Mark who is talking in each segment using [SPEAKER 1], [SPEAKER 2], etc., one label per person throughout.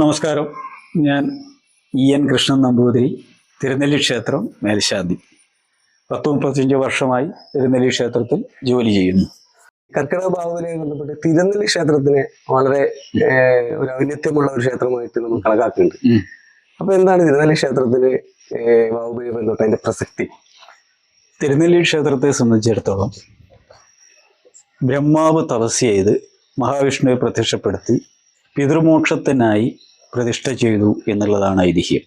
[SPEAKER 1] നമസ്കാരം. ഞാൻ E N Krishnan Namboothiri Thirunelli ക്ഷേത്രം മേൽശാന്തി. പത്ത് മുപ്പത്തഞ്ച് വർഷമായി തിരുനെല്ലി ക്ഷേത്രത്തിൽ ജോലി ചെയ്യുന്നു.
[SPEAKER 2] കർക്കിടക ഭാവനയെ ബന്ധപ്പെട്ട് തിരുനെല്ലി ക്ഷേത്രത്തിനെ വളരെ ഒരു ഔന്നത്യമുള്ള ഒരു ക്ഷേത്രമായിട്ട് നമ്മൾ കണക്കാക്കുന്നുണ്ട്. അപ്പൊ എന്താണ് തിരുനെല്ലി ക്ഷേത്രത്തിന് ബാഹുബലി ബന്ധപ്പെട്ട അതിന്റെ പ്രസക്തി?
[SPEAKER 1] തിരുനെല്ലി ക്ഷേത്രത്തെ സംബന്ധിച്ചിടത്തോളം ബ്രഹ്മാവ് തപസ് ചെയ്ത് മഹാവിഷ്ണുവെ പ്രത്യക്ഷപ്പെടുത്തി പിതൃമോക്ഷത്തിനായി പ്രതിഷ്ഠ ചെയ്തു എന്നുള്ളതാണ് ഐതിഹ്യം.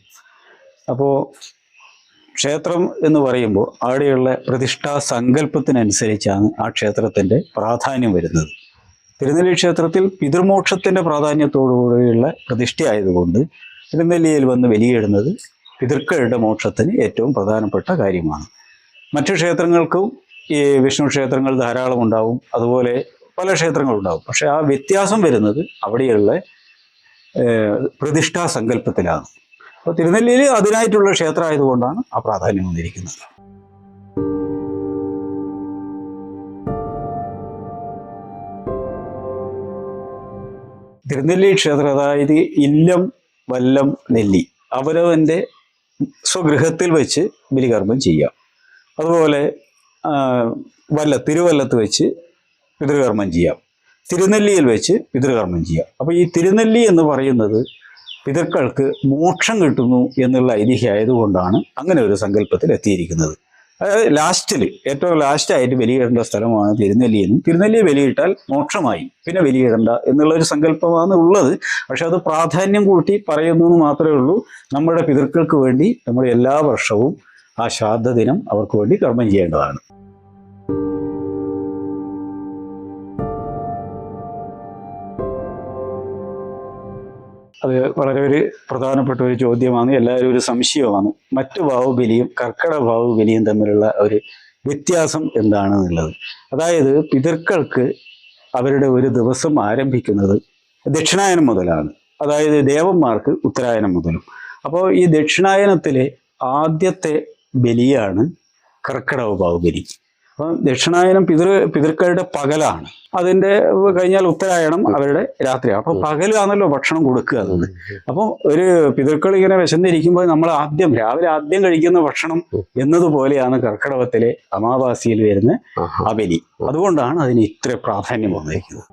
[SPEAKER 1] അപ്പോൾ ക്ഷേത്രം എന്ന് പറയുമ്പോൾ അവിടെയുള്ള പ്രതിഷ്ഠാ സങ്കല്പത്തിനനുസരിച്ചാണ് ആ ക്ഷേത്രത്തിന്റെ പ്രാധാന്യം വരുന്നത്. തിരുനെല്ലി ക്ഷേത്രത്തിൽ പിതൃമോക്ഷത്തിന്റെ പ്രാധാന്യത്തോടുകൂടിയുള്ള പ്രതിഷ്ഠയായതുകൊണ്ട് തിരുനെല്ലിയിൽ വന്ന് വലിയിടുന്നത് പിതൃക്കളുടെ മോക്ഷത്തിന് ഏറ്റവും പ്രധാനപ്പെട്ട കാര്യമാണ്. മറ്റു ക്ഷേത്രങ്ങൾക്കും ഈ വിഷ്ണു ക്ഷേത്രങ്ങൾ ധാരാളം ഉണ്ടാവും അതുപോലെ പല ക്ഷേത്രങ്ങളുണ്ടാവും. പക്ഷെ ആ വ്യത്യാസം വരുന്നത് അവിടെയുള്ള പ്രതിഷ്ഠാ സങ്കല്പത്തിലാണ്. അപ്പോൾ തിരുനെല്ലിയിൽ അതിനായിട്ടുള്ള ക്ഷേത്രം ആയതുകൊണ്ടാണ് ആ പ്രാധാന്യം വന്നിരിക്കുന്നത്. തിരുനെല്ലി ക്ഷേത്രം അതായത് ഇല്ലം വല്ലം നെല്ലി അവരവന്റെ സ്വഗൃഹത്തിൽ വെച്ച് ബലികർമ്മം ചെയ്യാം. അതുപോലെ വല്ല തിരുവല്ലത്ത് വെച്ച് പിതൃകർമ്മം ചെയ്യാം. തിരുനെല്ലിയിൽ വെച്ച് പിതൃകർമ്മം ചെയ്യാം. അപ്പോൾ ഈ തിരുനെല്ലി എന്ന് പറയുന്നത് പിതൃക്കൾക്ക് മോക്ഷം കിട്ടുന്നു എന്നുള്ള ഐതിഹ്യം ആയതുകൊണ്ടാണ് അങ്ങനെ ഒരു സങ്കല്പത്തിൽ എത്തിയിരിക്കുന്നത്. അതായത് ലാസ്റ്റിൽ ഏറ്റവും ലാസ്റ്റായിട്ട് ബലിയിടേണ്ട സ്ഥലമാണ് തിരുനെല്ലി എന്നും തിരുനെല്ലി ബലിയിട്ടാൽ മോക്ഷമായി പിന്നെ ബലിയിടണ്ട എന്നുള്ള ഒരു സങ്കല്പമാണ് ഉള്ളത്. പക്ഷെ അത് പ്രാധാന്യം കൂട്ടി പറയുന്നു എന്ന് മാത്രമേ ഉള്ളൂ. നമ്മുടെ പിതൃക്കൾക്ക് വേണ്ടി നമ്മൾ എല്ലാ വർഷവും ആ ശ്രാദ്ധ ദിനം അവർക്ക് വേണ്ടി കർമ്മം ചെയ്യേണ്ടതാണ്. അത് വളരെ ഒരു പ്രധാനപ്പെട്ട ഒരു ചോദ്യമാണ് എല്ലാവരും ഒരു സംശയമാണ് മറ്റു ബാഹുബലിയും കർക്കട ബാഹുബലിയും തമ്മിലുള്ള ഒരു വ്യത്യാസം എന്താണെന്നുള്ളത്. അതായത് പിതൃക്കൾക്ക് അവരുടെ ഒരു ദിവസം ആരംഭിക്കുന്നത് ദക്ഷിണായനം മുതലാണ്. അതായത് ദേവന്മാർക്ക് ഉത്തരായനം മുതലും. അപ്പോൾ ഈ ദക്ഷിണായനത്തിലെ ആദ്യത്തെ ബലിയാണ് കർക്കിടക ബാഹുബലി. അപ്പം ദക്ഷിണായനം പിതൃ പിതൃക്കളുടെ പകലാണ്. അതിന്റെ കഴിഞ്ഞാൽ ഉത്തരായണം അവരുടെ രാത്രിയാണ്. അപ്പോൾ പകലാണല്ലോ ഭക്ഷണം കൊടുക്കുക അത് അപ്പോൾ ഒരു പിതൃക്കൾ ഇങ്ങനെ വിശന്നിരിക്കുമ്പോൾ നമ്മൾ ആദ്യം രാവിലെ ആദ്യം കഴിക്കുന്ന ഭക്ഷണം എന്നതുപോലെയാണ് കർക്കിടകത്തിലെ അമാവാസിയിൽ വരുന്ന അബലി. അതുകൊണ്ടാണ് അതിന് ഇത്ര പ്രാധാന്യം വന്നിരിക്കുന്നത്.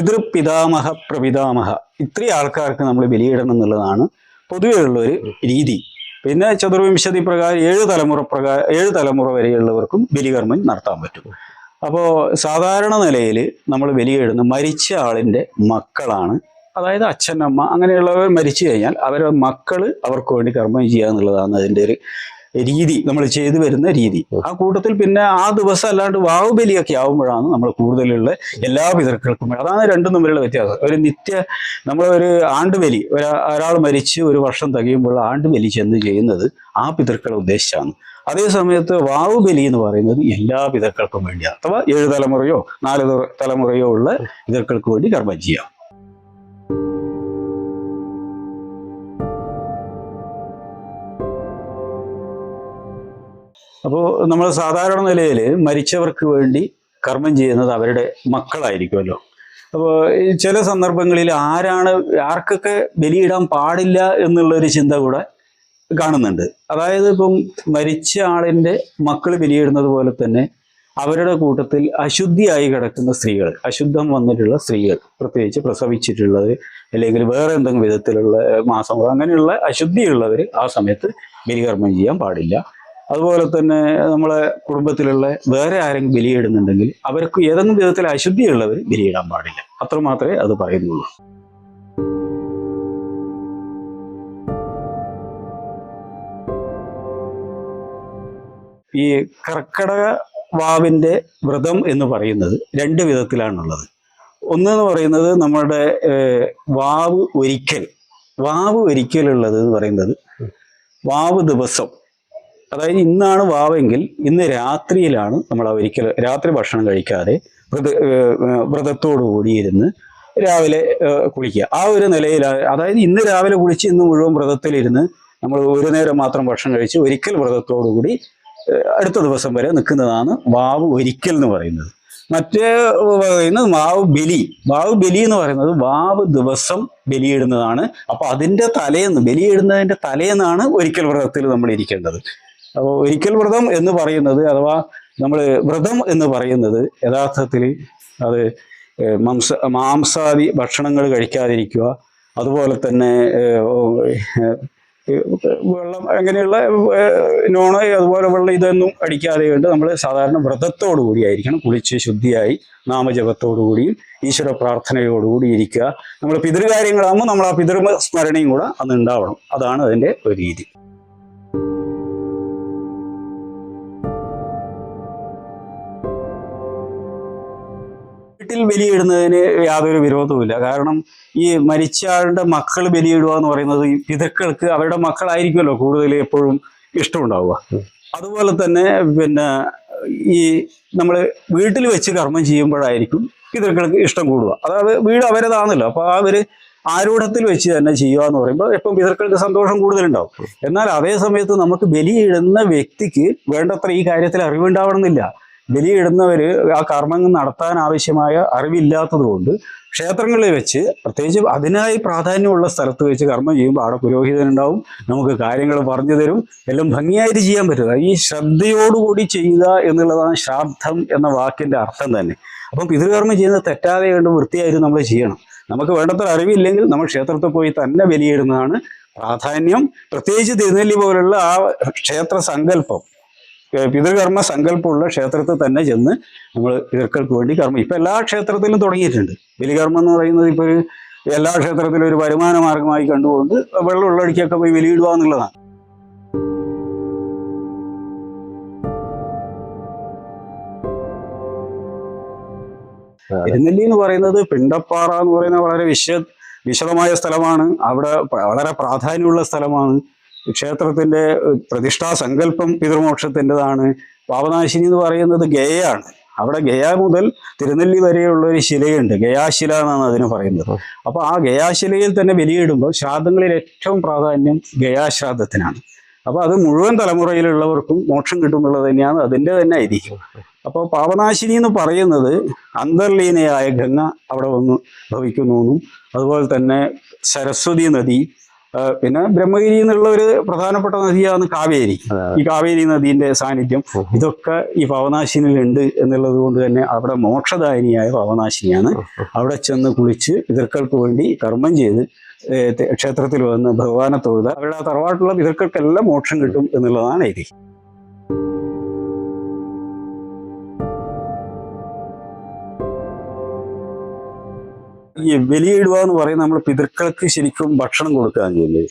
[SPEAKER 1] പിതൃപിതാമഹ പ്രപിതാമഹ. ഇത്രയും ആൾക്കാർക്ക് നമ്മൾ ബലിയിടണം എന്നുള്ളതാണ് പൊതുവെയുള്ള ഒരു രീതി. പിന്നെ ചതുർവിംശതി പ്രകാരം ഏഴ് തലമുറ പ്രകാരം ഏഴ് തലമുറ വരെയുള്ളവർക്കും ബലികർമ്മം നടത്താൻ പറ്റും. അപ്പോൾ സാധാരണ നിലയിൽ നമ്മൾ ബലിയിടുന്ന മരിച്ച ആളിന്റെ മക്കളാണ്. അതായത് അച്ഛനമ്മ അങ്ങനെയുള്ളവർ മരിച്ചു കഴിഞ്ഞാൽ അവരുടെ മക്കൾ അവർക്ക് വേണ്ടി കർമ്മം ചെയ്യുക എന്നുള്ളതാണ് അതിന്റെ ഒരു രീതി നമ്മൾ ചെയ്തു വരുന്ന രീതി. ആ കൂട്ടത്തിൽ പിന്നെ ആ ദിവസം അല്ലാണ്ട് വാവുബലിയൊക്കെ ആവുമ്പോഴാണ് നമ്മൾ കൂടുതലുള്ള എല്ലാ പിതൃക്കൾക്കും അതാണ് രണ്ടും തമ്മിലുള്ള വ്യത്യാസം. ഒരു നിത്യ നമ്മളൊരു ആണ്ടുബലി ഒരാ ഒരാൾ മരിച്ച് ഒരു വർഷം തികയുമ്പോൾ ആണ്ടുബലി ചെന്ന് ചെയ്യുന്നത് ആ പിതൃക്കളെ ഉദ്ദേശിച്ചാണ്. അതേ സമയത്ത് വാവുബലി എന്ന് പറയുന്നത് എല്ലാ പിതൃക്കൾക്കും വേണ്ടിയാണ് അഥവാ ഏഴ് തലമുറയോ നാല് തലമുറയോ ഉള്ള പിതൃക്കൾക്ക് വേണ്ടി കർമ്മം ചെയ്യാം. അപ്പോൾ നമ്മൾ സാധാരണ നിലയിൽ മരിച്ചവർക്ക് വേണ്ടി കർമ്മം ചെയ്യുന്നത് അവരുടെ മക്കളായിരിക്കുമല്ലോ. അപ്പോൾ ചില സന്ദർഭങ്ങളിൽ ആരാണ് ആർക്കൊക്കെ ബലിയിടാൻ പാടില്ല എന്നുള്ളൊരു ചിന്ത കൂടെ കാണുന്നുണ്ട്. അതായത് ഇപ്പം മരിച്ച ആളിന്റെ മക്കൾ ബലിയിടുന്നത് പോലെ തന്നെ അവരുടെ കൂട്ടത്തിൽ അശുദ്ധിയായി കിടക്കുന്ന സ്ത്രീകൾ അശുദ്ധം വന്നിട്ടുള്ള സ്ത്രീകൾ പ്രത്യേകിച്ച് പ്രസവിച്ചിട്ടുള്ളത് അല്ലെങ്കിൽ വേറെ എന്തെങ്കിലും വിധത്തിലുള്ള മാസം അങ്ങനെയുള്ള അശുദ്ധിയുള്ളവർ ആ സമയത്ത് ബലികർമ്മം ചെയ്യാൻ പാടില്ല. അതുപോലെ തന്നെ നമ്മളെ കുടുംബത്തിലുള്ള വേറെ ആരെങ്കിലും ബലിയിടുന്നുണ്ടെങ്കിൽ അവർക്ക് ഏതെങ്കിലും വിധത്തിൽ അശുദ്ധിയുള്ളവർ ബലിയിടാൻ പാടില്ല. അത്രമാത്രമേ അത് പറയുന്നുള്ളൂ. ഈ കർക്കടക വാവിന്റെ വ്രതം എന്ന് പറയുന്നത് രണ്ട് വിധത്തിലാണുള്ളത്. ഒന്നെന്ന് പറയുന്നത് നമ്മുടെ വാവ് ഒരിക്കൽ വാവ് ഒരിക്കലുള്ളത് എന്ന് പറയുന്നത് വാവ് ദിവസം. അതായത് ഇന്നാണ് വാവെങ്കിൽ ഇന്ന് രാത്രിയിലാണ് നമ്മൾ ആ ഒരിക്കൽ രാത്രി ഭക്ഷണം കഴിക്കാതെ വ്രത വ്രതത്തോടു കൂടിയിരുന്ന് രാവിലെ കുളിക്കുക. ആ ഒരു നിലയിൽ അതായത് ഇന്ന് രാവിലെ കുളിച്ച് ഇന്ന് മുഴുവൻ വ്രതത്തിലിരുന്ന് നമ്മൾ ഒരു നേരം മാത്രം ഭക്ഷണം കഴിച്ച് ഒരിക്കൽ വ്രതത്തോടു കൂടി അടുത്ത ദിവസം വരെ നിൽക്കുന്നതാണ് വാവ് ഒരിക്കൽ എന്ന് പറയുന്നത്. മറ്റേ പറയുന്നത് വാവ് ബലി. വാവ് ബലി എന്ന് പറയുന്നത് വാവ് ദിവസം ബലിയിടുന്നതാണ്. അപ്പൊ അതിന്റെ തലേന്ന് ബലിയിടുന്നതിന്റെ തലേന്നാണ് ഒരിക്കൽ വ്രതത്തിൽ നമ്മൾ ഇരിക്കേണ്ടത്. അപ്പോൾ ഒരിക്കൽ വ്രതം എന്ന് പറയുന്നത് അഥവാ നമ്മൾ വ്രതം എന്ന് പറയുന്നത് യഥാർത്ഥത്തിൽ അത് മാംസ മാംസാദി ഭക്ഷണങ്ങൾ കഴിക്കാതിരിക്കുക അതുപോലെ തന്നെ വെള്ളം അങ്ങനെയുള്ള നോണ് അതുപോലെ വെള്ളം ഇതൊന്നും അടിക്കാതെ കൊണ്ട് നമ്മൾ സാധാരണ വ്രതത്തോടു കൂടിയായിരിക്കണം കുളിച്ച് ശുദ്ധിയായി നാമജപത്തോടു കൂടിയും ഈശ്വര പ്രാർത്ഥനയോടുകൂടി ഇരിക്കുക. നമ്മൾ പിതൃകാര്യങ്ങളാകുമ്പോൾ നമ്മൾ ആ പിതൃ സ്മരണയും കൂടെ അന്ന് ഉണ്ടാവണം. അതാണ് അതിന്റെ ഒരു രീതി. വീട്ടിൽ ബലിയിടുന്നതിന് യാതൊരു വിരോധവുമില്ല. കാരണം ഈ മരിച്ച ആളുടെ മക്കൾ ബലിയിടുക എന്ന് പറയുന്നത് ഈ പിതൃക്കൾക്ക് അവരുടെ മക്കളായിരിക്കുമല്ലോ കൂടുതൽ എപ്പോഴും ഇഷ്ടമുണ്ടാവുക. അതുപോലെ തന്നെ പിന്നെ ഈ നമ്മൾ വീട്ടിൽ വെച്ച് കർമ്മം ചെയ്യുമ്പോഴായിരിക്കും പിതൃക്കൾക്ക് ഇഷ്ടം കൂടുക. അതായത് വീട് അവരതാണല്ലോ. അപ്പോൾ അവർ ആരൂഢത്തിൽ വെച്ച് തന്നെ ചെയ്യുക എന്ന് പറയുമ്പോൾ എപ്പം പിതൃക്കൾക്ക് സന്തോഷം കൂടുതലുണ്ടാവും. എന്നാൽ അതേ സമയത്ത് നമുക്ക് ബലിയിടുന്ന വ്യക്തിക്ക് വേണ്ടത്ര ഈ കാര്യത്തിൽ അറിവുണ്ടാവണമെന്നില്ല. ബലിയിടുന്നവർ ആ കർമ്മങ്ങൾ നടത്താൻ ആവശ്യമായ അറിവില്ലാത്തതുകൊണ്ട് ക്ഷേത്രങ്ങളിൽ വെച്ച് പ്രത്യേകിച്ച് അതിനായി പ്രാധാന്യമുള്ള സ്ഥലത്ത് വെച്ച് കർമ്മം ചെയ്യുമ്പോൾ അവിടെ പുരോഹിതനുണ്ടാവും നമുക്ക് കാര്യങ്ങൾ പറഞ്ഞു തരും എല്ലാം ഭംഗിയായിട്ട് ചെയ്യാൻ പറ്റുക ഈ ശ്രദ്ധയോടുകൂടി ചെയ്യുക എന്നുള്ളതാണ് ശ്രാദ്ധം എന്ന വാക്കിന്റെ അർത്ഥം തന്നെ. അപ്പം പിതൃകർമ്മം ചെയ്യുന്നത് തെറ്റാതെ കണ്ട് വൃത്തിയായിട്ട് നമ്മൾ ചെയ്യണം. നമുക്ക് വേണ്ടത്ര അറിവില്ലെങ്കിൽ നമ്മൾ ക്ഷേത്രത്തിൽ പോയി തന്നെ ബലിയിടുന്നതാണ് പ്രാധാന്യം. പ്രത്യേകിച്ച് തിരുനെല്ലി പോലുള്ള ആ ക്ഷേത്ര സങ്കല്പം പിതൃകർമ്മ സങ്കല്പമുള്ള ക്ഷേത്രത്തിൽ തന്നെ ചെന്ന് നമ്മൾ പിതൃക്കൾക്ക് വേണ്ടി കർമ്മം. ഇപ്പം എല്ലാ ക്ഷേത്രത്തിലും തുടങ്ങിയിട്ടുണ്ട്. ബലികർമ്മം എന്ന് പറയുന്നത് ഇപ്പോൾ ഒരു എല്ലാ ക്ഷേത്രത്തിലും ഒരു വരുമാന മാർഗമായി കണ്ടുകൊണ്ട് വെള്ളം ഉള്ളടിക്കൊക്കെ പോയി വെലിയിടുക എന്നുള്ളതാണ്. തിരുനെല്ലി എന്ന് പറയുന്നത് പിണ്ടപ്പാറ എന്ന് പറയുന്ന വളരെ വിശ വിശദമായ സ്ഥലമാണ്. അവിടെ വളരെ പ്രാധാന്യമുള്ള സ്ഥലമാണ്. ക്ഷേത്രത്തിന്റെ ഏഹ്, പ്രതിഷ്ഠാ സങ്കല്പം പിതൃമോക്ഷത്തിന്റെതാണ്. പാപനാശിനി എന്ന് പറയുന്നത് ഗയയാണ്. അവിടെ ഗയ മുതൽ തിരുനെല്ലി വരെയുള്ള ഒരു ശിലയുണ്ട്. ഗയാശില എന്നാണ് അതിന് പറയുന്നത്. അപ്പോൾ ആ ഗയാശിലയിൽ തന്നെ ബലിയിടുമ്പോൾ ശ്രാദ്ധങ്ങളിൽ ഏറ്റവും പ്രാധാന്യം ഗയാശ്രാദ്ധത്തിനാണ്. അപ്പോൾ അത് മുഴുവൻ തലമുറയിലുള്ളവർക്കും മോക്ഷം കിട്ടും എന്നുള്ളത് തന്നെയാണ് അതിന്റെ തന്നെ ഐതിഹ്യം. അപ്പോൾ പാപനാശിനി എന്ന് പറയുന്നത് അന്തർലീനയായ ഗംഗ അവിടെ വന്ന് ഭവിക്കുന്നു എന്നും അതുപോലെ തന്നെ സരസ്വതി നദി പിന്നെ ബ്രഹ്മഗിരി എന്നുള്ള ഒരു പ്രധാനപ്പെട്ട നദിയാണ് കാവേരി. ഈ കാവേരി നദീന്റെ സാന്നിധ്യം ഇതൊക്കെ ഈ പാവനാശിനിയിലുണ്ട് എന്നുള്ളത് കൊണ്ട് തന്നെ അവിടെ മോക്ഷദായനിയായ പവനാശിനിയാണ് അവിടെ ചെന്ന് കുളിച്ച് പിതൃക്കൾക്ക് വേണ്ടി കർമ്മം ചെയ്ത് ക്ഷേത്രത്തിൽ വന്ന് ഭഗവാനെ തൊഴുത അവരുടെ ആ തറവാട്ടുള്ള പിതൃക്കൾക്കെല്ലാം മോക്ഷം കിട്ടും എന്നുള്ളതാണ് ഐതിഹ്യം ഈ ബലിയിടുക എന്ന് പറയുന്നത് നമ്മൾ പിതൃക്കൾക്ക് ശരിക്കും ഭക്ഷണം കൊടുക്കുകയാണ് ചെയ്യുന്നത്.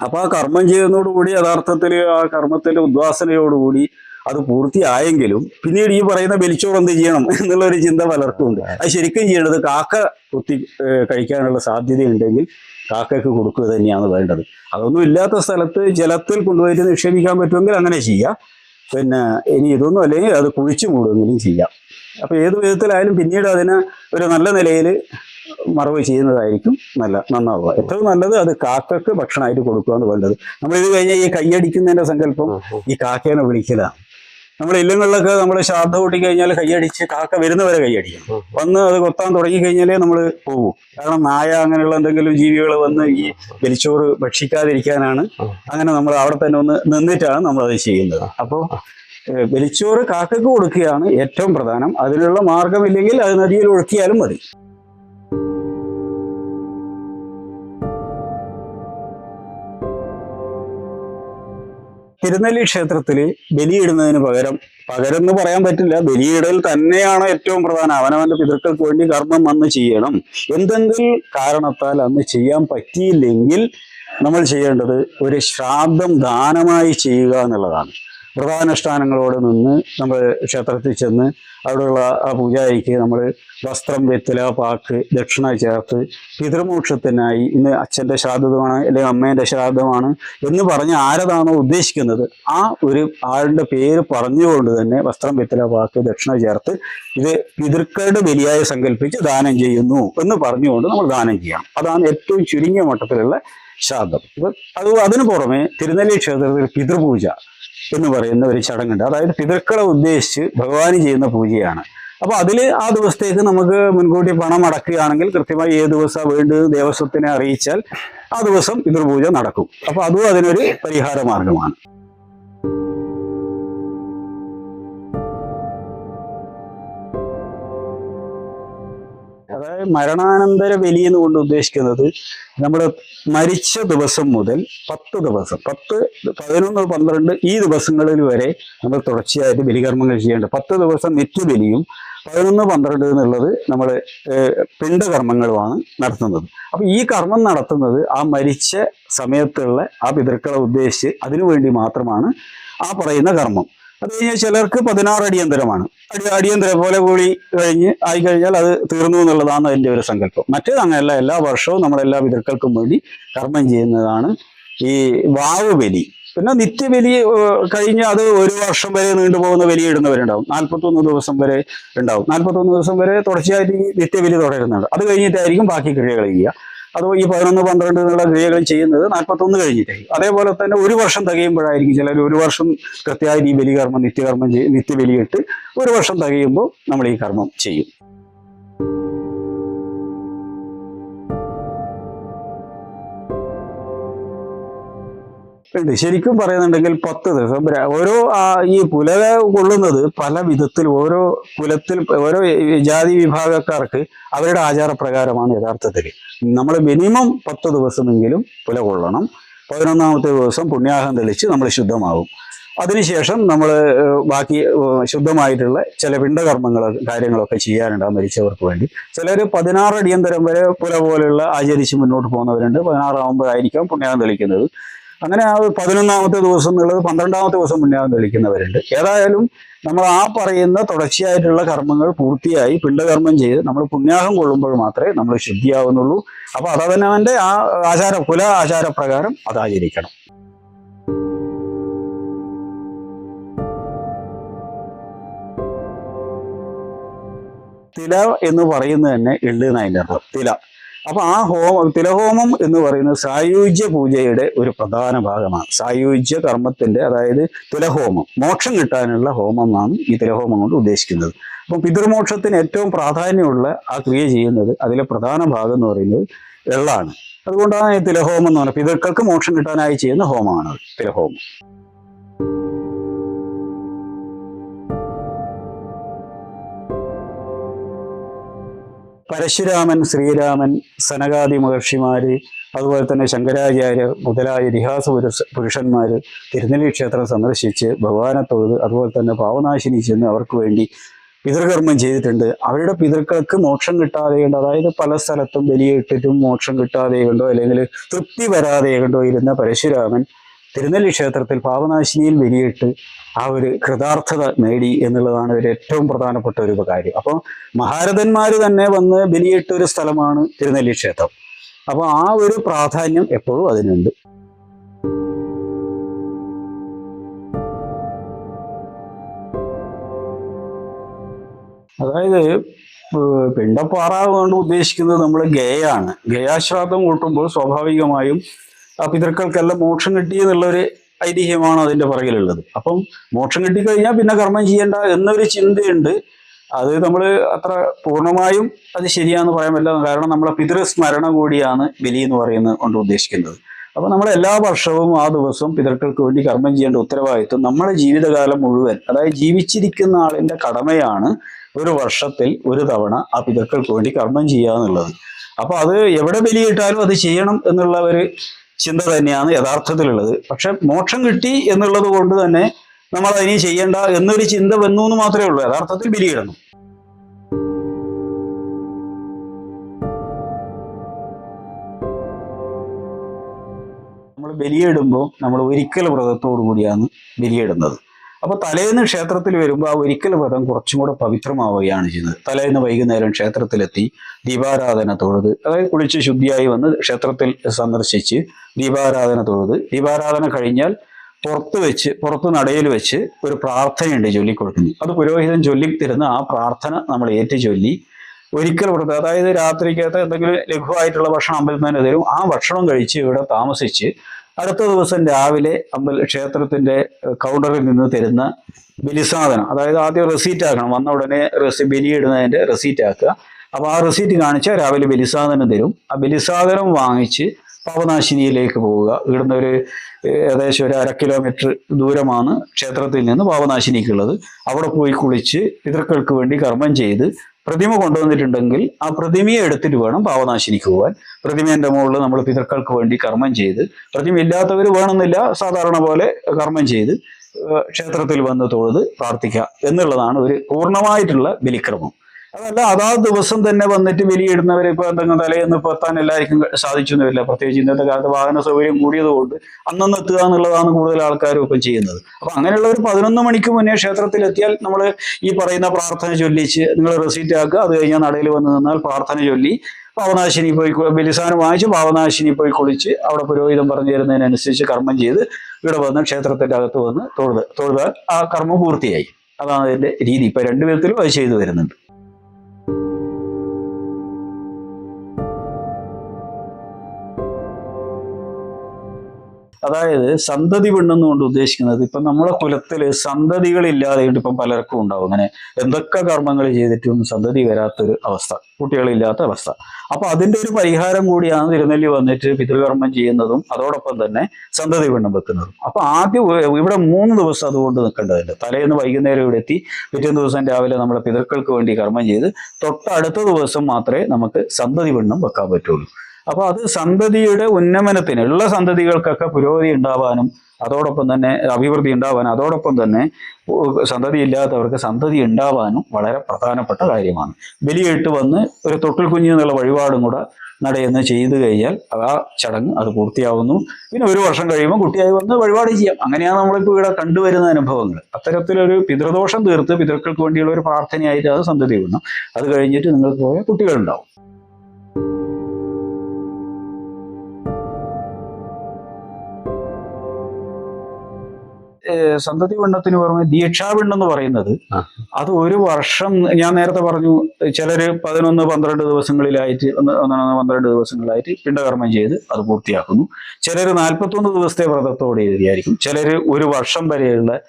[SPEAKER 1] അപ്പൊ ആ കർമ്മം ചെയ്യുന്നതോടുകൂടി യഥാർത്ഥത്തിൽ ആ കർമ്മത്തിന്റെ ഉദ്വാസനയോടുകൂടി അത് പൂർത്തിയായെങ്കിലും പിന്നീട് ഈ പറയുന്ന ബലിച്ചോറ് എന്ത് ചെയ്യണം എന്നുള്ള ഒരു ചിന്ത പലർക്കും ഉണ്ട് അത് ശരിക്കും ചെയ്യേണ്ടത് കാക്ക കുത്തി കഴിക്കാനുള്ള സാധ്യത ഉണ്ടെങ്കിൽ കാക്കയ്ക്ക് കൊടുക്കുക തന്നെയാണ് വേണ്ടത്. അതൊന്നും ഇല്ലാത്ത സ്ഥലത്ത് ജലത്തിൽ കൊണ്ടുപോയിട്ട് നിക്ഷേപിക്കാൻ പറ്റുമെങ്കിൽ അങ്ങനെ ചെയ്യാം. പിന്നെ ഇനി ഇതൊന്നും അല്ലെങ്കിൽ അത് കുഴിച്ചു മൂടുമെങ്കിലും ചെയ്യാം. അപ്പൊ ഏത് വിധത്തിലായാലും പിന്നീട് അതിനെ ഒരു നല്ല നിലയിൽ മറവ് ചെയ്യുന്നതായിരിക്കും നല്ല നന്നാവുക. ഏറ്റവും നല്ലത് അത് കാക്കക്ക് ഭക്ഷണമായിട്ട് കൊടുക്കുക എന്ന് വേണ്ടത് നമ്മൾ ഇത് കഴിഞ്ഞാൽ ഈ കൈയടിക്കുന്നതിന്റെ സങ്കല്പം ഈ കാക്കേനെ വിളിക്കലാണ് നമ്മൾ ഇല്ലങ്ങളിലൊക്കെ നമ്മൾ ശ്രാദ്ധ കൂട്ടി കഴിഞ്ഞാൽ കൈയടിച്ച് കാക്ക വരുന്നവരെ കൈയടിക്കും വന്ന് അത് കൊത്താൻ തുടങ്ങി കഴിഞ്ഞാലേ നമ്മൾ പോകും കാരണം നായ അങ്ങനെയുള്ള എന്തെങ്കിലും ജീവികൾ വന്ന് ഈ വലിച്ചോറ് ഭക്ഷിക്കാതിരിക്കാനാണ് അങ്ങനെ നമ്മൾ അവിടെ തന്നെ ഒന്ന് നിന്നിട്ടാണ് നമ്മൾ അത് ചെയ്യുന്നത് അപ്പോൾ വലിച്ചോറ് കാക്കക്ക് കൊടുക്കുകയാണ് ഏറ്റവും പ്രധാനം. അതിനുള്ള മാർഗമില്ലെങ്കിൽ അത് നദിയിൽ ഒഴുക്കിയാലും മതി. തിരുനെല്ലി ക്ഷേത്രത്തിൽ ബലിയിടുന്നതിന് പകരം പകരം എന്ന് പറയാൻ പറ്റില്ല ബലിയിടൽ തന്നെയാണ് ഏറ്റവും പ്രധാനം. അവനവന്റെ പിതൃക്കൾക്ക് വേണ്ടി കർമ്മം അന്ന് ചെയ്യണം. എന്തെങ്കിലും കാരണത്താൽ അന്ന് ചെയ്യാൻ പറ്റിയില്ലെങ്കിൽ നമ്മൾ ചെയ്യേണ്ടത് ഒരു ശ്രാദ്ധം ദാനമായി ചെയ്യുക എന്നുള്ളതാണ്. വ്രതാനുഷ്ഠാനങ്ങളോട് നിന്ന് നമ്മൾ ക്ഷേത്രത്തിൽ ചെന്ന് അവിടെയുള്ള ആ പൂജാരിക്ക് നമ്മൾ വസ്ത്രം വെത്തില പാക്ക് ദക്ഷിണ ചേർത്ത് പിതൃമോക്ഷത്തിനായി ഇന്ന് അച്ഛന്റെ ശ്രാദ്ധമാണ് അല്ലെങ്കിൽ അമ്മേന്റെ ശ്രാദ്ധമാണ് എന്ന് പറഞ്ഞ് ആരതാണോ ഉദ്ദേശിക്കുന്നത്. ആ ഒരു ആളുടെ പേര് പറഞ്ഞുകൊണ്ട് തന്നെ വസ്ത്രം വെത്തില പാക്ക് ദക്ഷിണ ചേർത്ത് ഇത് പിതൃക്കളുടെ ബലിയായി സങ്കല്പിച്ച് ദാനം ചെയ്യുന്നു എന്ന് പറഞ്ഞുകൊണ്ട് നമ്മൾ ദാനം ചെയ്യാം അതാണ് ഏറ്റവും ചുരുങ്ങിയ മട്ടത്തിലുള്ള ശ്രാദ്ധം. ഇപ്പൊ അത് അതിനു പുറമെ തിരുനെല്ലി ക്ഷേത്രത്തിൽ പിതൃപൂജ. എന്ന് പറയുന്ന ഒരു ചടങ്ങുണ്ട്. അതായത് പിതൃക്കളെ ഉദ്ദേശിച്ച് ഭഗവാന് ചെയ്യുന്ന പൂജയാണ്. അപ്പൊ അതിൽ ആ ദിവസത്തേക്ക് നമുക്ക് മുൻകൂട്ടി പണം അടക്കുകയാണെങ്കിൽ കൃത്യമായി ഏത് ദിവസം വേണ്ടത് ദേവസ്വത്തിനെ അറിയിച്ചാൽ ആ ദിവസം പിതൃപൂജ നടക്കും. അപ്പൊ അതും അതിനൊരു പരിഹാര മാർഗമാണ് അതായത് മരണാനന്തര ബലി എന്ന് കൊണ്ട് ഉദ്ദേശിക്കുന്നത് നമ്മൾ മരിച്ച ദിവസം മുതൽ പത്ത് ദിവസം പത്ത് പതിനൊന്ന് പന്ത്രണ്ട് ഈ ദിവസങ്ങളിൽ വരെ നമ്മൾ തുടർച്ചയായിട്ട് ബലികർമ്മങ്ങൾ ചെയ്യേണ്ടത് പത്ത് ദിവസം നിത്യബലിയും പതിനൊന്ന് പന്ത്രണ്ട് എന്നുള്ളത് നമ്മൾ പിണ്ടകർമ്മങ്ങളുമാണ് നടത്തുന്നത്. അപ്പൊ ഈ കർമ്മം നടത്തുന്നത് ആ മരിച്ച സമയത്തുള്ള ആ പിതൃക്കളെ ഉദ്ദേശിച്ച് അതിനു വേണ്ടി മാത്രമാണ് ആ പറയുന്ന കർമ്മം. അത് കഴിഞ്ഞാൽ ചിലർക്ക് പതിനാറ് അടിയന്തരമാണ് അടി അടിയന്തര പോലെ കൂടി കഴിഞ്ഞ് ആയി കഴിഞ്ഞാൽ അത് തീർന്നു എന്നുള്ളതാണ് അതിന്റെ ഒരു സങ്കല്പം. മറ്റേത് അങ്ങനെയല്ല. എല്ലാ വർഷവും നമ്മളെല്ലാ പിതൃക്കൾക്കും വേണ്ടി കർമ്മം ചെയ്യുന്നതാണ് ഈ വാവ് ബലി. പിന്നെ നിത്യബലി കഴിഞ്ഞ് അത് ഒരു വർഷം വരെ നീണ്ടുപോകുന്ന ബലി ഇടുന്നവരുണ്ടാവും. നാൽപ്പത്തൊന്ന് ദിവസം വരെ ഉണ്ടാവും. നാൽപ്പത്തൊന്ന് ദിവസം വരെ തുടർച്ചയായിട്ട് നിത്യബലി തുടരുന്നുണ്ട്. അത് കഴിഞ്ഞിട്ടായിരിക്കും ബാക്കി ക്രിയകൾ ചെയ്യുക. അത് ഈ പതിനൊന്ന് പന്ത്രണ്ട് എന്നുള്ള ക്രിയകൾ ചെയ്യുന്നത് നാൽപ്പത്തൊന്ന് കഴിഞ്ഞിട്ടായിരിക്കും അതേപോലെ തന്നെ ഒരു വർഷം തികയുമ്പോഴായിരിക്കും ചിലർ ഒരു വർഷം കൃത്യമായി ഈ ബലികർമ്മം നിത്യകർമ്മം നിത്യബലിയിട്ട് ഒരു വർഷം തികയുമ്പോൾ നമ്മൾ ഈ കർമ്മം ചെയ്യും. ഉണ്ട്. ശരിക്കും പറയുന്നുണ്ടെങ്കിൽ പത്ത് ദിവസം ഓരോ ഈ പുലക കൊള്ളുന്നത് പല വിധത്തിൽ ഓരോ കുലത്തിൽ ഓരോ ജാതി വിഭാഗക്കാർക്ക് അവരുടെ ആചാരപ്രകാരമാണ് യഥാർത്ഥത്തിൽ. നമ്മൾ മിനിമം പത്ത് ദിവസമെങ്കിലും പുല കൊള്ളണം. പതിനൊന്നാമത്തെ ദിവസം പുണ്യാഹം തെളിച്ച് നമ്മൾ ശുദ്ധമാകും. അതിനുശേഷം നമ്മൾ ബാക്കി ശുദ്ധമായിട്ടുള്ള ചില പിണ്ടകർമ്മങ്ങൾ കാര്യങ്ങളൊക്കെ ചെയ്യാനുണ്ട് ആ മരിച്ചവർക്ക് വേണ്ടി. ചിലർ പതിനാറ് അടിയന്തരം വരെ പുല പോലെയുള്ള ആചരിച്ച് മുന്നോട്ട് പോകുന്നവരുണ്ട്. പതിനാറാകുമ്പോഴായിരിക്കാം പുണ്യാഹം തെളിക്കുന്നത്. അങ്ങനെ ആ പതിനൊന്നാമത്തെ ദിവസം എന്നുള്ളത് പന്ത്രണ്ടാമത്തെ ദിവസം പുണ്യാഹം തെളിക്കുന്നവരുണ്ട് ഏതായാലും നമ്മൾ ആ പറയുന്ന തുടർച്ചയായിട്ടുള്ള കർമ്മങ്ങൾ പൂർത്തിയായി പിണ്ടകർമ്മം ചെയ്ത് നമ്മൾ പുണ്യാഹം കൊള്ളുമ്പോൾ മാത്രമേ നമ്മൾ ശുദ്ധിയാവുന്നുള്ളൂ. അപ്പൊ അതവനവന്റെ ആ ആചാര കുല ആചാരപ്രകാരം അത് ആചരിക്കണം. തില എന്ന് പറയുന്നത് തന്നെ എള്ള് അർത്ഥം? തില. അപ്പൊ ആ ഹോമം തിലഹോമം എന്ന് പറയുന്നത് സായുജ്യ പൂജയുടെ ഒരു പ്രധാന ഭാഗമാണ്. സായുജ്യ കർമ്മത്തിന്റെ അതായത് തിലഹോമം മോക്ഷം കിട്ടാനുള്ള ഹോമമാണ് ഈ തിലഹോമം കൊണ്ട് ഉദ്ദേശിക്കുന്നത്. അപ്പൊ പിതൃമോക്ഷത്തിന് ഏറ്റവും പ്രാധാന്യമുള്ള ആ ക്രിയ ചെയ്യുന്നത് അതിലെ പ്രധാന ഭാഗം എന്ന് പറയുന്നത് എള്ളാണ് അതുകൊണ്ടാണ് ഈ തിലഹോമം എന്ന് പറയുന്നത് പിതൃക്കൾക്ക് മോക്ഷം കിട്ടാനായി ചെയ്യുന്ന ഹോമമാണ് തിലഹോമം. പരശുരാമൻ ശ്രീരാമൻ സനകാദി മഹർഷിമാര് അതുപോലെ തന്നെ ശങ്കരാചാര്യർ മുതലായ ഇതിഹാസ പുരുഷ പുരുഷന്മാർ തിരുനെല്ലി ക്ഷേത്രം സന്ദർശിച്ച് ഭഗവാനെ തൊഴുത് അതുപോലെ തന്നെ പാവനാശിനി ചെന്ന് അവർക്ക് വേണ്ടി പിതൃകർമ്മം ചെയ്തിട്ടുണ്ട്. അവരുടെ പിതൃക്കൾക്ക് മോക്ഷം കിട്ടാതെ കണ്ടോ? അതായത് പല സ്ഥലത്തും ബലിയിട്ടിട്ടും മോക്ഷം കിട്ടാതെ കണ്ടോ? അല്ലെങ്കിൽ തൃപ്തി വരാതെ കണ്ടോ? ഇരുന്ന പരശുരാമൻ തിരുനെല്ലി ക്ഷേത്രത്തിൽ പാവനാശിനിയിൽ ബലിയിട്ട് ആ ഒരു കൃതാർത്ഥത നേടി എന്നുള്ളതാണ് ഒരു ഏറ്റവും പ്രധാനപ്പെട്ട ഒരു കാര്യം അപ്പോൾ മഹാരഥന്മാർ തന്നെ വന്ന് ബലിയിട്ട ഒരു സ്ഥലമാണ് തിരുനെല്ലി ക്ഷേത്രം അപ്പോൾ ആ ഒരു പ്രാധാന്യം എപ്പോഴും അതിനുണ്ട്. അതായത് പിണ്ടപ്പാറ കൊണ്ട് ഉദ്ദേശിക്കുന്നത് നമ്മൾ ഗയാണ് ഗയാശ്രാദ്ധം കൂട്ടുമ്പോൾ സ്വാഭാവികമായും ആ പിതൃക്കൾക്കെല്ലാം മോക്ഷം കിട്ടി എന്നുള്ളൊരു ഐതിഹ്യമാണ് അതിന്റെ പുറകിലുള്ളത്. അപ്പം മോക്ഷം കിട്ടിക്കഴിഞ്ഞാൽ പിന്നെ കർമ്മം ചെയ്യേണ്ട എന്നൊരു ചിന്തയുണ്ട്. അത് നമ്മൾ അത്ര പൂർണമായും അത് ശരിയാന്ന് പറയാൻ പറ്റില്ല. കാരണം നമ്മളെ പിതൃസ്മരണ കൂടിയാണ് ബലി എന്ന് പറയുന്നത് കൊണ്ട് ഉദ്ദേശിക്കുന്നത്. അപ്പൊ നമ്മൾ എല്ലാ വർഷവും ആ ദിവസവും പിതൃക്കൾക്ക് വേണ്ടി കർമ്മം ചെയ്യേണ്ട ഉത്തരവാദിത്വം നമ്മുടെ ജീവിതകാലം മുഴുവൻ അതായത് ജീവിച്ചിരിക്കുന്ന ആളിന്റെ കടമയാണ് ഒരു വർഷത്തിൽ ഒരു തവണ ആ പിതൃക്കൾക്ക് വേണ്ടി കർമ്മം ചെയ്യുക എന്നുള്ളത് അപ്പൊ അത് എവിടെ ബലിയിട്ടാലും അത് ചെയ്യണം എന്നുള്ള ഒരു ചിന്ത തന്നെയാണ് യഥാർത്ഥത്തിലുള്ളത്. പക്ഷെ മോക്ഷം കിട്ടി എന്നുള്ളത് കൊണ്ട് തന്നെ നമ്മൾ അതിനി ചെയ്യേണ്ട എന്നൊരു ചിന്ത വന്നു എന്ന് മാത്രമേ ഉള്ളൂ. യഥാർത്ഥത്തിൽ ബലിയിടണം നമ്മൾ ബലിയിടുമ്പോൾ നമ്മൾ ഒരിക്കൽ വ്രതത്തോടു കൂടിയാണ് ബലിയിടുന്നത്. അപ്പൊ തലേന്ന് ക്ഷേത്രത്തിൽ വരുമ്പോൾ ആ ഒരിക്കൽ വ്രതം കുറച്ചും കൂടെ പവിത്രമാവുകയാണ് ചെയ്യുന്നത്. തലേന്ന് വൈകുന്നേരം ക്ഷേത്രത്തിലെത്തി ദീപാരാധന തൊഴുത് അതായത് കുളിച്ച് ശുദ്ധിയായി വന്ന് ക്ഷേത്രത്തിൽ സന്ദർശിച്ച് ദീപാരാധന തൊഴുത്. ദീപാരാധന കഴിഞ്ഞാൽ പുറത്ത് വെച്ച് പുറത്ത് നടയിൽ വെച്ച് ഒരു പ്രാർത്ഥനയുണ്ട് ചൊല്ലിക്കൊടുക്കുന്നത്. അത് പുരോഹിതൻ ചൊല്ലി തരുന്ന ആ പ്രാർത്ഥന നമ്മൾ ഏറ്റു ചൊല്ലി ഒരിക്കൽ വ്രതം അതായത് രാത്രിക്കകത്ത് എന്തെങ്കിലും ലഘുവായിട്ടുള്ള ഭക്ഷണം അമ്പലത്തിൽ തന്നെ തരും. ആ ഭക്ഷണം കഴിച്ച് ഇവിടെ താമസിച്ച് അടുത്ത ദിവസം രാവിലെ അമ്പൽ ക്ഷേത്രത്തിന്റെ കൗണ്ടറിൽ നിന്ന് തരുന്ന ബലിസാധനം അതായത് ആദ്യം റെസീറ്റ് ആക്കണം. വന്ന ഉടനെ റെസി ബലിയിടുന്നതിന്റെ റെസീറ്റ് ആക്കുക. അപ്പോൾ ആ റെസീറ്റ് കാണിച്ചാൽ രാവിലെ ബലിസാധനം തരും. ആ ബലിസാധനം വാങ്ങിച്ച് പാപനാശിനിയിലേക്ക് പോവുക. ഇവിടുന്ന് ഒരു ഏകദേശം ഒരു അര കിലോമീറ്റർ ദൂരമാണ് ക്ഷേത്രത്തിൽ നിന്ന് പാപനാശിനിക്കുള്ളത്. അവിടെ പോയി കുളിച്ച് പിതൃക്കൾക്ക് വേണ്ടി കർമ്മം ചെയ്ത് പ്രതിമ കൊണ്ടുവന്നിട്ടുണ്ടെങ്കിൽ ആ പ്രതിമയെ എടുത്തിട്ട് വേണം പാവനാശിനിക്ക് പോകാൻ. പ്രതിമേന്റെ മുകളിൽ നമ്മൾ പിതൃക്കൾക്ക് വേണ്ടി കർമ്മം ചെയ്ത് പ്രതിമ ഇല്ലാത്തവർ വേണമെന്നില്ല സാധാരണ പോലെ കർമ്മം ചെയ്ത് ക്ഷേത്രത്തിൽ വന്ന് തൊഴുത് പ്രാർത്ഥിക്കുക എന്നുള്ളതാണ് ഒരു പൂർണമായിട്ടുള്ള ബലിക്രമം. അതല്ല അതാ ദിവസം തന്നെ വന്നിട്ട് വിലയിടുന്നവരെ ഇപ്പൊ എന്തെങ്കിലും തലേന്ന് ഇപ്പോൾ എത്താൻ എല്ലാവർക്കും സാധിച്ചൊന്നുമില്ല. പ്രത്യേകിച്ച് ഇന്നത്തെ കാലത്ത് വാഹന സൗകര്യം കൂടിയതുകൊണ്ട് അന്നന്ന് എത്തുക എന്നുള്ളതാണ് കൂടുതൽ ആൾക്കാരും ഇപ്പം ചെയ്യുന്നത്. അപ്പൊ അങ്ങനെയുള്ള ഒരു പതിനൊന്ന് മണിക്ക് മുന്നേ ക്ഷേത്രത്തിൽ എത്തിയാൽ നമ്മൾ ഈ പറയുന്ന പ്രാർത്ഥന ചൊല്ലിച്ച് നിങ്ങൾ റെസീറ്റ് ആക്കുക. അത് കഴിഞ്ഞാൽ നടയിൽ വന്ന് നിന്നാൽ പ്രാർത്ഥന ചൊല്ലി പാവനാശിനി പോയി ബലിസാനം വാങ്ങിച്ച് പാവനാശിനി പോയി കുളിച്ച് അവിടെ പുരോഹിതം പറഞ്ഞു തരുന്നതിനനുസരിച്ച് കർമ്മം ചെയ്ത് ഇവിടെ വന്ന് ക്ഷേത്രത്തിന്റെ അകത്ത് വന്ന് തൊഴുത് തൊഴുതാൽ ആ കർമ്മം പൂർത്തിയായി. അതാണ് അതിന്റെ രീതി. ഇപ്പൊ രണ്ടു വിധത്തിലും അത് ചെയ്തു വരുന്നുണ്ട്. അതായത് സന്തതി പെണ്ണെന്നുകൊണ്ട് ഉദ്ദേശിക്കുന്നത് ഇപ്പം നമ്മളെ കുലത്തിൽ സന്തതികളില്ലാതെ ഇപ്പം പലർക്കും ഉണ്ടാവും. അങ്ങനെ എന്തൊക്കെ കർമ്മങ്ങൾ ചെയ്തിട്ടും സന്തതി വരാത്തൊരു അവസ്ഥ കുട്ടികളില്ലാത്ത അവസ്ഥ. അപ്പൊ അതിന്റെ ഒരു പരിഹാരം കൂടിയാണ് തിരുനെല്ലി വന്നിട്ട് പിതൃകർമ്മം ചെയ്യുന്നതും അതോടൊപ്പം തന്നെ സന്തതി പെണ്ണം വെക്കുന്നതും. അപ്പൊ ആദ്യം ഇവിടെ മൂന്ന് ദിവസം അതുകൊണ്ട് നിൽക്കേണ്ടതുണ്ട്. തലേന്ന് വൈകുന്നേരം ഇവിടെ എത്തി പിറ്റേ ദിവസം രാവിലെ നമ്മുടെ പിതൃക്കൾക്ക് വേണ്ടി കർമ്മം ചെയ്ത് തൊട്ടടുത്ത ദിവസം മാത്രമേ നമുക്ക് സന്തതി പെണ്ണം വെക്കാൻ പറ്റുള്ളൂ. അപ്പൊ അത് സന്തതിയുടെ ഉന്നമനത്തിന് ഉള്ള സന്തതികൾക്കൊക്കെ പുരോഗതി ഉണ്ടാവാനും അതോടൊപ്പം തന്നെ അഭിവൃദ്ധി ഉണ്ടാവാനും അതോടൊപ്പം തന്നെ സന്തതി ഇല്ലാത്തവർക്ക് സന്തതി ഉണ്ടാവാനും വളരെ പ്രധാനപ്പെട്ട കാര്യമാണ്. ബലിയിട്ട് വന്ന് ഒരു തൊട്ടിൽ കുഞ്ഞ് എന്നുള്ള വഴിപാടും കൂടെ നടയെന്ന് ചെയ്തു കഴിഞ്ഞാൽ ആ ചടങ്ങ് അത് പൂർത്തിയാവുന്നു. പിന്നെ ഒരു വർഷം കഴിയുമ്പോൾ കുട്ടിയായി വന്ന് വഴിപാട് ചെയ്യാം. അങ്ങനെയാണ് നമ്മളിപ്പോൾ ഇവിടെ കണ്ടുവരുന്ന അനുഭവങ്ങൾ. അത്തരത്തിലൊരു പിതൃദോഷം തീർത്ത് പിതൃക്കൾക്ക് വേണ്ടിയുള്ള ഒരു പ്രാർത്ഥനയായിട്ട് അത് സന്തതി വിടണം അത് കഴിഞ്ഞിട്ട് നിങ്ങൾക്ക് പോയ കുട്ടികളുണ്ടാവും. സന്തതി പിണ്ഡത്തിന് പുറമെ ദീക്ഷാപിണ്ഡം എന്ന് പറയുന്നത് അത് ഒരു വർഷം ഞാൻ നേരത്തെ പറഞ്ഞു ചിലര് പതിനൊന്ന് പന്ത്രണ്ട് ദിവസങ്ങളിലായിട്ട് ഒന്ന് ഒന്നൊന്ന് പന്ത്രണ്ട് ദിവസങ്ങളിലായിട്ട് പിണ്ടകർമ്മം ചെയ്ത് അത് പൂർത്തിയാക്കുന്നു. ചിലർ നാൽപ്പത്തൊന്ന് ദിവസത്തെ വ്രതത്തോടെ എഴുതിയായിരിക്കും. ചിലർ ഒരു വർഷം വരെയുള്ള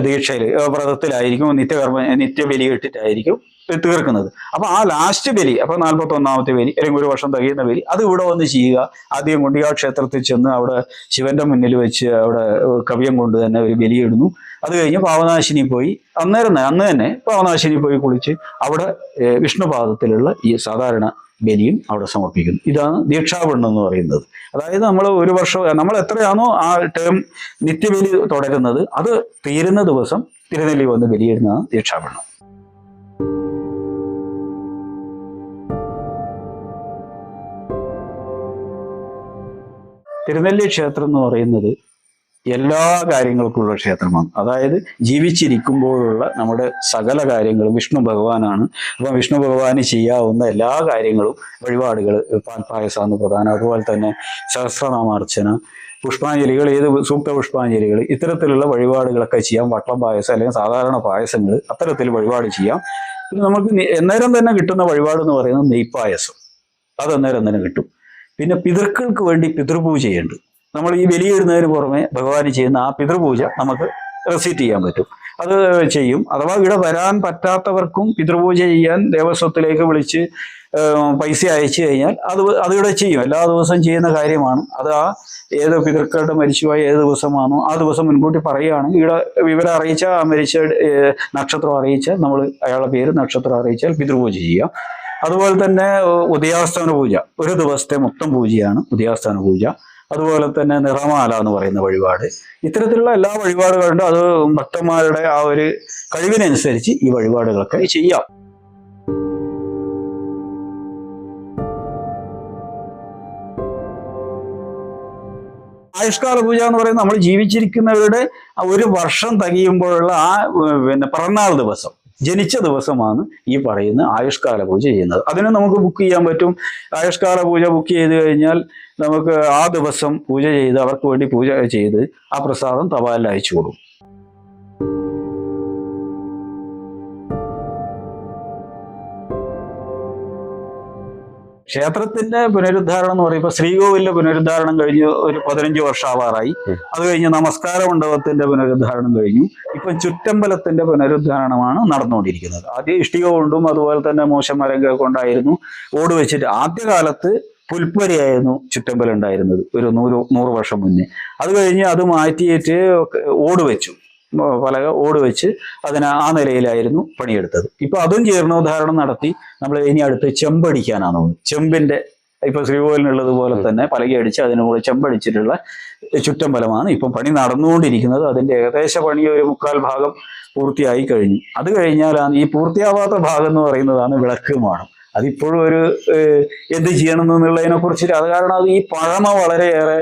[SPEAKER 1] ദീക്ഷയിൽ വ്രതത്തിലായിരിക്കും നിത്യകർമ്മ നിത്യബലി ഇട്ടിട്ടായിരിക്കും തീർക്കുന്നത്. അപ്പൊ ആ ലാസ്റ്റ് ബലി അപ്പൊ നാൽപ്പത്തി ഒന്നാമത്തെ ബലി അല്ലെങ്കിൽ ഒരു വർഷം തികയുന്ന ബലി അത് ഇവിടെ വന്ന് ചെയ്യുക. ആദ്യം ഗുണ്ടിയാ ക്ഷേത്രത്തിൽ ചെന്ന് അവിടെ ശിവന്റെ മുന്നിൽ വെച്ച് അവിടെ കവ്യം കൊണ്ട് തന്നെ ഒരു ബലിയിടുന്നു അത് കഴിഞ്ഞ് പാവനാശിനി പോയി. അന്നേരം അന്ന് തന്നെ പാവനാശിനി പോയി കുളിച്ച് അവിടെ വിഷ്ണുപാദത്തിലുള്ള ഈ സാധാരണ ബലിയും അവിടെ സമർപ്പിക്കുന്നു. ഇതാണ് ദീക്ഷാപണ്ണം എന്ന് പറയുന്നത്. അതായത് നമ്മൾ ഒരു വർഷം നമ്മൾ എത്രയാണോ ആ ടേം നിത്യബലി തുടരുന്നത് അത് തീരുന്ന ദിവസം തിരുനെല്ലി വന്ന് ബലിയിടുന്നതാണ് ദീക്ഷാപണ്ഡം. തിരുനെല്ലി ക്ഷേത്രം എന്ന് പറയുന്നത് എല്ലാ കാര്യങ്ങൾക്കുള്ള ക്ഷേത്രമാണ്. അതായത് ജീവിച്ചിരിക്കുമ്പോഴുള്ള നമ്മുടെ സകല കാര്യങ്ങളും വിഷ്ണു ഭഗവാനാണ്. അപ്പം വിഷ്ണു ഭഗവാന് ചെയ്യാവുന്ന എല്ലാ കാര്യങ്ങളും വഴിപാടുകൾ പാൽപ്പായസമാണ് പ്രധാനം. അതുപോലെ തന്നെ സഹസ്രനാമാർച്ചന പുഷ്പാഞ്ജലികൾ ഏത് സൂക്ത പുഷ്പാഞ്ജലികൾ ഇത്തരത്തിലുള്ള വഴിപാടുകളൊക്കെ ചെയ്യാം. വട്ടം പായസം അല്ലെങ്കിൽ സാധാരണ പായസങ്ങൾ അത്തരത്തിൽ വഴിപാട് ചെയ്യാം. പിന്നെ നമുക്ക് അന്നേരം തന്നെ കിട്ടുന്ന വഴിപാട് എന്ന് പറയുന്നത് നെയ്പ്പായസം അത് അന്നേരം തന്നെ കിട്ടും. പിന്നെ പിതൃക്കൾക്ക് വേണ്ടി പിതൃപൂജയുണ്ട് നമ്മൾ ഈ ബലിയിടുന്നതിന് പുറമെ ഭഗവാന് ചെയ്യുന്ന ആ പിതൃപൂജ നമുക്ക് റെസീറ്റ് ചെയ്യാൻ പറ്റും. അത് ചെയ്യും. അഥവാ ഇവിടെ വരാൻ പറ്റാത്തവർക്കും പിതൃപൂജ ചെയ്യാൻ ദേവസ്വത്തിലേക്ക് വിളിച്ച് പൈസ അയച്ചു കഴിഞ്ഞാൽ അത് അത് ഇവിടെ ചെയ്യും. എല്ലാ ദിവസവും ചെയ്യുന്ന കാര്യമാണ്. അത് ആ ഏത് പിതൃക്കളുടെ മരിച്ചുപോയ ഏത് ദിവസമാണോ ആ ദിവസം മുൻകൂട്ടി പറയുകയാണെങ്കിൽ ഇവിടെ വിവരം അറിയിച്ചാൽ ആ മരിച്ച നക്ഷത്രം അറിയിച്ചാൽ നമ്മൾ അയാളുടെ പേര് നക്ഷത്രം അറിയിച്ചാൽ പിതൃപൂജ ചെയ്യാം. അതുപോലെ തന്നെ ഉദയാസ്ഥാന പൂജ. ഒരു ദിവസത്തെ മൊത്തം പൂജയാണ് ഉദയാസ്തമന പൂജ. അതുപോലെ തന്നെ നിറമാല എന്ന് പറയുന്ന വഴിപാട്. ഇത്തരത്തിലുള്ള എല്ലാ വഴിപാടുകളുണ്ട്. അത് ഭക്തന്മാരുടെ ആ ഒരു കഴിവിനനുസരിച്ച് ഈ വഴിപാടുകളൊക്കെ ചെയ്യാം. ആയുഷ്കാല പൂജ എന്ന് പറയുന്നത് നമ്മൾ ജീവിച്ചിരിക്കുന്നവരുടെ ഒരു വർഷം തികയുമ്പോഴുള്ള ആ പിന്നെ പിറന്നാൾ ദിവസം. ജനിച്ച ദിവസമാണ് ഈ പറയുന്ന ആയുഷ്കാല പൂജ ചെയ്യുന്നത്. അതിന് നമുക്ക് ബുക്ക് ചെയ്യാൻ പറ്റും. ആയുഷ്കാല പൂജ ബുക്ക് ചെയ്ത് കഴിഞ്ഞാൽ നമുക്ക് ആ ദിവസം പൂജ ചെയ്ത് അവർക്ക് വേണ്ടി പൂജ ചെയ്ത് ആ പ്രസാദം തപാലിൽ അയച്ചു കൊടുക്കും ക്ഷേത്രത്തിന്റെ പുനരുദ്ധാരണം എന്ന് പറയുമ്പോൾ ശ്രീകോവിലിന്റെ പുനരുദ്ധാരണം കഴിഞ്ഞ് ഒരു പതിനഞ്ച് വർഷാവാറായി അത് കഴിഞ്ഞ് നമസ്കാര മണ്ഡപത്തിന്റെ പുനരുദ്ധാരണം കഴിഞ്ഞു. ഇപ്പം ചുറ്റമ്പലത്തിന്റെ പുനരുദ്ധാരണമാണ് നടന്നുകൊണ്ടിരിക്കുന്നത്. ആദ്യം ഇഷ്ടിക കൊണ്ടും അതുപോലെ തന്നെ മോശം മരങ്ങൾ കൊണ്ടായിരുന്നു ഓട് വെച്ചിട്ട് ആദ്യകാലത്ത് പുൽപ്പരിയായിരുന്നു ചുറ്റമ്പലം ഉണ്ടായിരുന്നത് ഒരു നൂറ് നൂറ് വർഷം മുന്നേ. അത് കഴിഞ്ഞ് അത് മാറ്റിയിട്ട് ഓട് വെച്ചു. പലക ഓട് വെച്ച് അതിന് ആ നിലയിലായിരുന്നു പണിയെടുത്തത്. ഇപ്പൊ അതും ജീർണോദ്ധാരണം നടത്തി നമ്മൾ ഇനി അടുത്ത് ചെമ്പടിക്കാനാണ് പോകുന്നത് ചെമ്പിന്റെ ഇപ്പൊ ശ്രീകോവിലിനുള്ളത് പോലെ തന്നെ പലക അടിച്ച് മുകളിൽ ചെമ്പടിച്ചിട്ടുള്ള ചുറ്റമ്പലമാണ് ഇപ്പം പണി നടന്നുകൊണ്ടിരിക്കുന്നത്. അതിന്റെ ഏകദേശ പണി ഒരു മുക്കാൽ ഭാഗം പൂർത്തിയായി കഴിഞ്ഞു. അത് കഴിഞ്ഞാലാണ് ഈ പൂർത്തിയാവാത്ത ഭാഗം എന്ന് പറയുന്നതാണ് വിളക്ക് മാണം അതിപ്പോഴും ഒരു എന്ത് ചെയ്യണം എന്നുള്ളതിനെ കുറിച്ചിട്ട് അത് കാരണം അത് ഈ പഴമ വളരെയേറെ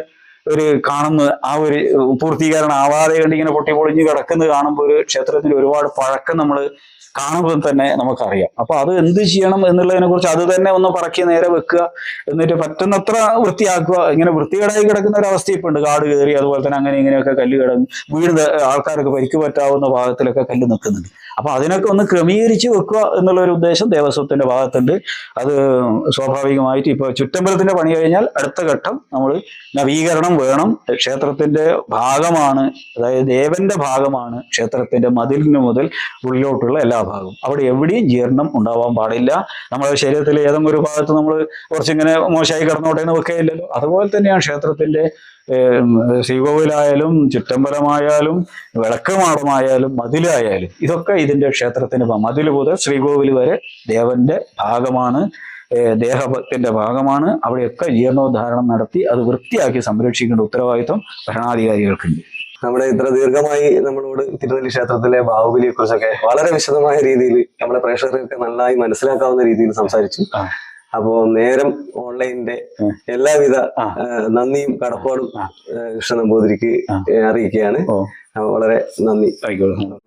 [SPEAKER 1] ഒരു കാണുന്ന ആ ഒരു പൂർത്തീകരണം ആവാതെ കണ്ടിങ്ങനെ പൊട്ടി പൊളിഞ്ഞ് കിടക്കുന്നത് കാണുമ്പോൾ ഒരു ക്ഷേത്രത്തിൽ ഒരുപാട് പഴക്കം നമ്മൾ കാണുമ്പോൾ തന്നെ നമുക്കറിയാം. അപ്പൊ അത് എന്ത് ചെയ്യണം എന്നുള്ളതിനെ കുറിച്ച് അത് തന്നെ ഒന്ന് പറക്കി നേരെ വെക്കുക. എന്നിട്ട് പറ്റുന്നത്ര വൃത്തിയാക്കുക. ഇങ്ങനെ വൃത്തികേടായി കിടക്കുന്ന ഒരു അവസ്ഥ ഇപ്പൊ ഉണ്ട് കാട് കയറി അതുപോലെ തന്നെ അങ്ങനെ ഇങ്ങനെയൊക്കെ കല്ല് കിടന്ന് വീട് ആൾക്കാർക്ക് പരിക്ക് പറ്റാവുന്ന ഭാഗത്തിലൊക്കെ കല്ല് നിൽക്കുന്നുണ്ട്. അപ്പൊ അതിനൊക്കെ ഒന്ന് ക്രമീകരിച്ച് വെക്കുക എന്നുള്ള ഒരു ഉദ്ദേശം ദേവസ്വത്തിന്റെ ഭാഗത്തുണ്ട്. അത് സ്വാഭാവികമായിട്ട് ഇപ്പൊ ചുറ്റമ്പലത്തിന്റെ പണി കഴിഞ്ഞാൽ അടുത്ത ഘട്ടം നമ്മൾ നവീകരണം വേണം. ക്ഷേത്രത്തിന്റെ ഭാഗമാണ്. അതായത് ദേവന്റെ ഭാഗമാണ് ക്ഷേത്രത്തിന്റെ മതിലിന് മുതൽ ഉള്ളിലോട്ടുള്ള എല്ലാ ഭാഗവും അവിടെ എവിടെയും ജീർണം ഉണ്ടാവാൻ പാടില്ല. നമ്മുടെ ശരീരത്തിലെ ഏതെങ്കിലും ഒരു ഭാഗത്ത് നമ്മൾ കുറച്ചിങ്ങനെ മോശമായി കിടന്നോട്ടെ എന്ന് വെക്കുകയില്ലല്ലോ അതുപോലെ തന്നെയാണ് ക്ഷേത്രത്തിന്റെ ശ്രീകോവിലായാലും ചുറ്റമ്പലമായാലും വിളക്കുമാടമായാലും മതിലായാലും ഇതൊക്കെ ഇതിന്റെ ക്ഷേത്രത്തിന് മതിൽ മുതൽ ശ്രീകോവിൽ വരെ ദേവന്റെ ഭാഗമാണ് ദേഹത്തിന്റെ ഭാഗമാണ്. അവിടെയൊക്കെ ജീർണോദ്ധാരണം നടത്തി അത് വൃത്തിയാക്കി സംരക്ഷിക്കേണ്ട ഉത്തരവാദിത്വം ഭരണാധികാരികൾക്കുണ്ട്.
[SPEAKER 2] നമ്മുടെ ഇത്ര ദീർഘമായി നമ്മളോട് തിരുനെല്ലി ക്ഷേത്രത്തിലെ ബാഹുബലിയെ കുറിച്ചൊക്കെ വളരെ വിശദമായ രീതിയിൽ നമ്മുടെ പ്രേക്ഷകർക്ക് നന്നായി മനസ്സിലാക്കാവുന്ന രീതിയിൽ സംസാരിച്ചു. അപ്പോ നേരം ഓൺലൈനിന്റെ. എല്ലാവിധ നന്ദിയും കടപ്പാടും. കൃഷ്ണ നമ്പൂതിരിക്ക് അറിയിക്കുകയാണ്. വളരെ നന്ദി.
[SPEAKER 1] ആയിക്കോട്ടെ.